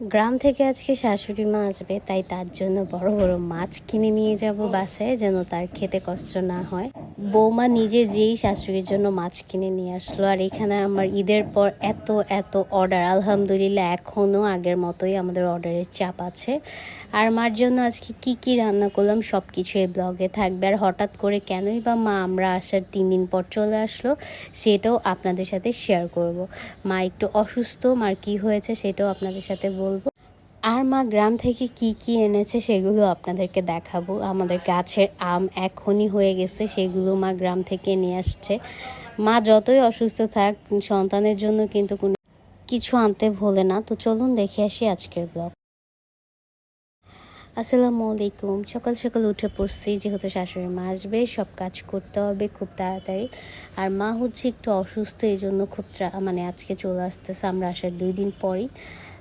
গ্রাম থেকে আজকে শাশুড়ি মা আসবে, তাই তার জন্য বড় বড় মাছ কিনে নিয়ে যাব বাসায় যেন তার খেতে কষ্ট না হয়। বৌমা নিজে যেই শাশুড়ির জন্য মাছ কিনে নিয়ে আসলো, আর এখানে আমার ঈদের পর এত এত অর্ডার আলহামদুলিল্লাহ এখনও আগের মতোই আমাদের অর্ডারের চাপ আছে। আর মার জন্য আজকে কি কি রান্না করলাম সব কিছু এই ব্লগে থাকবে। আর হঠাৎ করে কেনই বা মা আমরা আসার তিন দিন পর চলে আসলো, সেটাও আপনাদের সাথে শেয়ার করব। মা একটু অসুস্থ, মার কি হয়েছে সেটাও আপনাদের সাথে বলব। আর মা গ্রাম থেকে কি কি এনেছে সেগুলো আপনাদেরকে দেখাবো। আমাদের গাছের আম এখনই হয়ে গেছে, সেগুলো মা গ্রাম থেকে নিয়ে আসছে। মা যতই অসুস্থ থাক, সন্তানের জন্য কিন্তু কোনো কিছু আনতে ভোলে না। তো চলুন দেখে আসি আজকের ব্লগ। আসসালামু আলাইকুম। সকাল সকাল উঠে পড়ছি, যেহেতু শাশুড়ি মা আসবে, সব কাজ করতে হবে খুব তাড়াতাড়ি। আর মা হচ্ছে একটু অসুস্থ এই জন্য খুব মানে আজকে চলে আসতেছে, আমরা আসার দুই দিন পরই।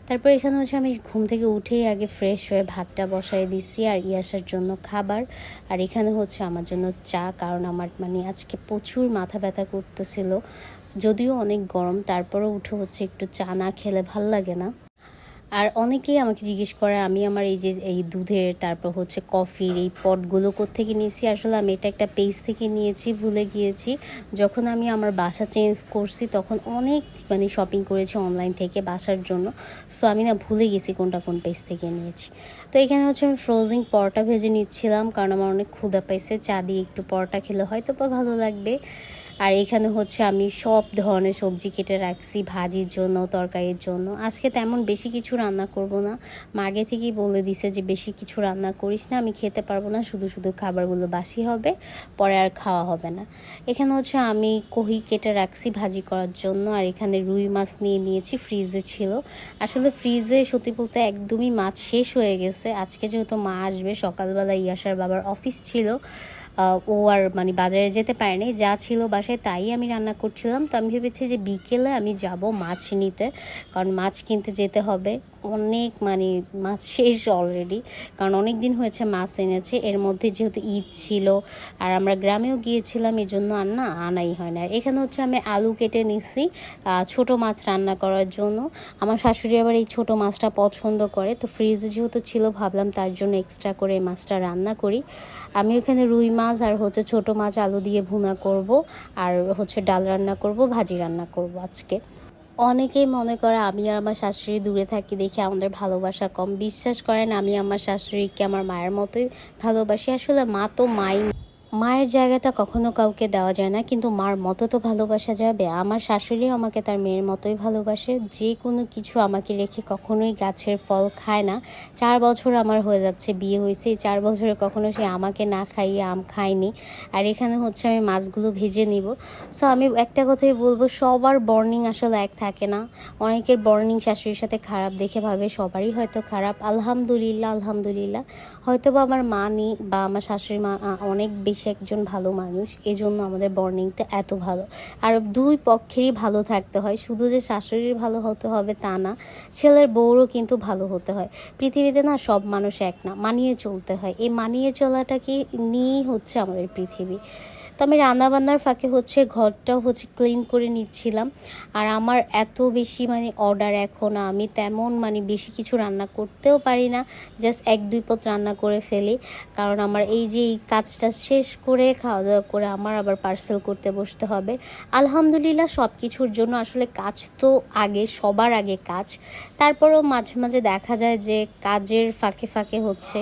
তারপর এখানে হচ্ছে আমি ঘুম থেকে উঠেই আগে ফ্রেশ হয়ে ভাতটা বসাই দিছি আর ইয়াসার জন্য খাবার। আর এখানে হচ্ছে আমার জন্য চা, কারণ আমার মানে আজকে প্রচুর মাথা ব্যথা করতেছিল। যদিও অনেক গরম, তারপরও উঠে হচ্ছে একটু চা না খেলে ভালো লাগে না। আর অনেকেই আমাকে জিজ্ঞেস করে, আমি আমার এই যে, এই দুধের, তারপর হচ্ছে কফির এই পটগুলো থেকে নিয়েছি? আসলে আমি এটা একটা পেজ থেকে নিয়েছি, ভুলে গিয়েছি। যখন আমি আমার বাসা চেঞ্জ করছি, তখন অনেক মানে শপিং করেছি অনলাইন থেকে বাসার জন্য। সো আমি না ভুলে গেছি কোনটা কোন পেজ থেকে নিয়েছি। তো এখানে হচ্ছে আমি ফ্রোজিং পরোটা ভেজে নিচ্ছিলাম, কারণ আমার অনেক ক্ষুদা পাইছে, চা দিয়ে একটু পরোটা খেলে হয়তো বা ভালো লাগবে। আর এখানে হচ্ছে আমি সব ধরনের সবজি কেটে রাখছি, ভাজির জন্য, তরকারির জন্য। আজকে তেমন বেশি কিছু রান্না করব না। মা আগে থেকেই বলে দিছে যে বেশি কিছু রান্না করিস না, আমি খেতে পারব না, শুধু শুধু খাবারগুলো বাসি হবে, পরে আর খাওয়া হবে না। এখানে হচ্ছে আমি কহি কেটে রাখছি ভাজি করার জন্য, আর এখানে রুই মাছ নিয়ে নিয়েছি, ফ্রিজে ছিল। আসলে ফ্রিজে সত্যি বলতে একদমই মাছ শেষ হয়ে গেছে। আজকে যেহেতু মা আসবে, সকালবেলা ইয়াসার বাবার অফিস ছিল ও আর মানে বাজারে যেতে পারেনি, যা ছিল বাসায় তাই আমি রান্না করছিলাম। তো আমি ভেবেছি যে বিকেলে আমি যাব মাছ নিতে, কারণ মাছ কিনতে যেতে হবে। অনেক মানে মাছ শেষ অলরেডি কারণ অনেক দিন হয়েছে মাছ এনেছে। এর মধ্যে যেহেতু ঈদ ছিল, আর আমরা গ্রামেও গিয়েছিলাম এই জন্য আর না আনাই হয় না। আর এখানে হচ্ছে আমি আলু কেটে নিছি ছোট মাছ রান্না করার জন্য। আমার শাশুড়ি আবার এই ছোট মাছটা পছন্দ করে, তো ফ্রিজে যেহেতু ছিল, ভাবলাম তার জন্য এক্সট্রা করে মাছটা রান্না করি। আমি ওখানে রুই মাছ আর হচ্ছে ছোট মাছ আলু দিয়ে ভুনা করব আর হচ্ছে ডাল রান্না করব, ভাজি রান্না করব আজকে। অনেকেই মনে করে আমি আর আমার শাশুড়ি দূরে থাকি দেখে আমাদের ভালোবাসা কম। বিশ্বাস করেন আমি আমার শাশুড়িকে আমার মায়ের মতোই ভালোবাসি। আসলে মা তো মাই মায়ের জায়গাটা কখনো কাউকে দেওয়া যায় না, কিন্তু মার মতো তো ভালোবাসা যাবে। আমার শাশুড়িও আমাকে তার মেয়ের মতোই ভালোবাসে। যে কোনো কিছু আমাকে রেখে কখনোই গাছের ফল খায় না। চার বছর আমার হয়ে যাচ্ছে, বিয়ে হয়েছে। চার বছরে কখনো সে আমাকে না খাইয়ে আম খায়নি। আর এখানে হচ্ছে আমি মাছগুলো ভেজে নিব। সো আমি একটা কথাই বলব, সবার বর্নিং আসলে এক থাকে না। অনেকের বর্নিং শাশুড়ির সাথে খারাপ দেখে ভাবে, সবারই হয়তো খারাপ। আলহামদুলিল্লাহ আলহামদুলিল্লাহ। হয়তো বা আমার মা নেই বা আমার শাশুড়ি মা অনেক বেশি একজন ভালো মানুষ, এজন্য আমাদের বর্নিংটা এত ভালো। আর দুই পক্ষেরই ভালো থাকতে হয়, শুধু যে শাশুড়ির ভালো হতে হবে তা না, ছেলের বউরও কিন্তু ভালো হতে হয়। পৃথিবীতে না সব মানুষ এক না, মানিয়ে চলতে হয়। এই মানিয়ে চলাটাকে নিয়েই হচ্ছে আমাদের পৃথিবী। তো আমি রান্নাবান্নার ফাঁকে হচ্ছে ঘরটাও হচ্ছে ক্লিন করে নিচ্ছিলাম। আর আমার এত বেশি মানে অর্ডার এখন আমি তেমন মানে বেশি কিছু রান্না করতেও পারি না। জাস্ট এক, দুই পথ রান্না করে ফেলি। কারণ আমার এই যে এই কাজটা শেষ করে খাওয়া দাওয়া করে আমার আবার পার্সেল করতে বসতে হবে। আলহামদুলিল্লাহ সব কিছুর জন্য আসলে কাজ তো আগে, সবার আগে কাজ। তারপরেও মাঝে মাঝে দেখা যায় যে কাজের ফাঁকে ফাঁকে হচ্ছে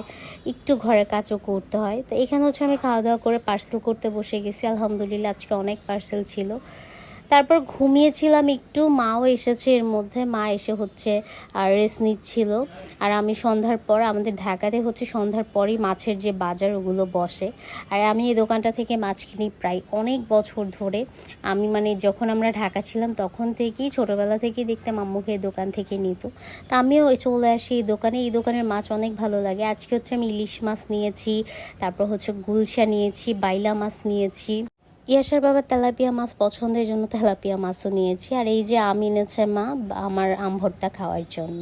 একটু ঘরের কাজও করতে হয়। তো এখানে হচ্ছে আমি খাওয়া দাওয়া করে পার্সেল করতে বসে গেছি আলহামদুলিল্লাহ আজকে অনেক পার্সেল ছিল। তারপর ঘুমিয়েছিলাম একটু, মাও এসেছে এর মধ্যে, মা এসে হচ্ছে আর রেস্ট নিচ্ছিল। আর আমি সন্ধ্যার পর, আমাদের ঢাকাতে হচ্ছে সন্ধ্যার পরই মাছের যে বাজার, ওগুলো বসে। আর আমি এই দোকানটা থেকে মাছ কিনি প্রায় অনেক বছর ধরে। আমি মানে যখন আমরা ঢাকা ছিলাম, তখন থেকেই, ছোটোবেলা থেকেই দেখতাম আম্মুকে এই দোকান থেকে নিত। তা আমিও চলে আসি এই দোকানে। এই দোকানের মাছ অনেক ভালো লাগে। আজকে হচ্ছে আমি ইলিশ মাছ নিয়েছি, তারপর হচ্ছে গুলশা নিয়েছি, বাইলা মাছ নিয়েছি। ইয়াসার বাবা তেলাপিয়া মাছ পছন্দের জন্য তেলাপিয়া মাছও নিয়েছি। আর এই যে আম এনেছে মা, আমার আম ভর্তা খাওয়ার জন্য।